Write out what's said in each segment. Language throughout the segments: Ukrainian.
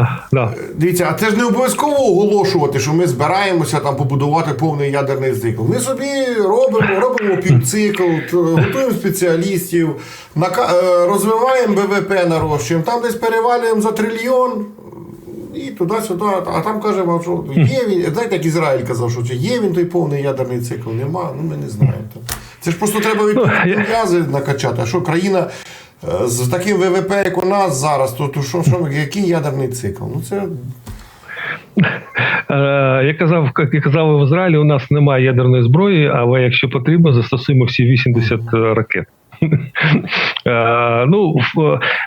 Да, да. Дивіться, а це ж не обов'язково оголошувати, що ми збираємося там побудувати повний ядерний цикл. Ми собі робимо, робимо півцикл, готуємо спеціалістів, е, розвиваємо ВВП нарощуємо, там десь перевалюємо за трильйон. І туди-сюди, а там кажемо, що є він, знаєте, як Ізраїль казав, що є він той повний ядерний цикл, нема, ну ми не знаємо. Це ж просто треба відповідні я- накачати. А що країна з таким ВВП, як у нас зараз, то, то що, що, який ядерний цикл? Ну це Е, я казав, як я казав, в Ізраїлі у нас немає ядерної зброї, але якщо потрібно, застосуємо всі 80 ракет. Е, ну,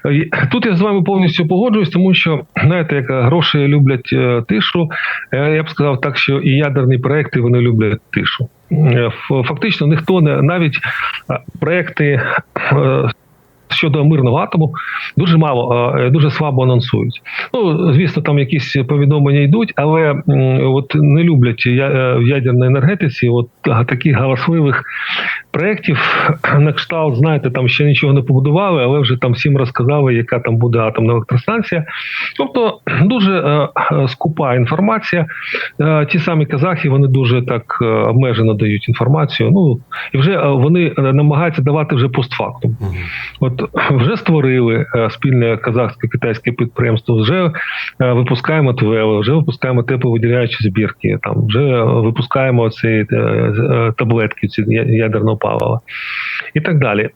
е, тут я з вами повністю погоджуюсь, тому що знаєте, як гроші люблять тишу. Я б сказав так, що і ядерні проекти вони люблять тишу. Фактично, ніхто не навіть проекти. Щодо мирного атому дуже мало, е, дуже слабо анонсують. Ну звісно, там якісь повідомлення йдуть, але от не люблять е, в ядерній енергетиці от таких галасливих проєктів на кшталт, знаєте, там ще нічого не побудували, але вже там всім розказали, яка там буде атомна електростанція. Тобто дуже е, е, скупа інформація. Е, ті самі казахи вони дуже так е, обмежено дають інформацію. Ну і вже е, вони намагаються давати вже постфактум. От вже створили е, спільне казахське китайське підприємство, вже е, випускаємо ТВЛ, вже випускаємо тепловиділяючі збірки, там вже випускаємо ці е, е, таблетки ці ядерного палива і так далі.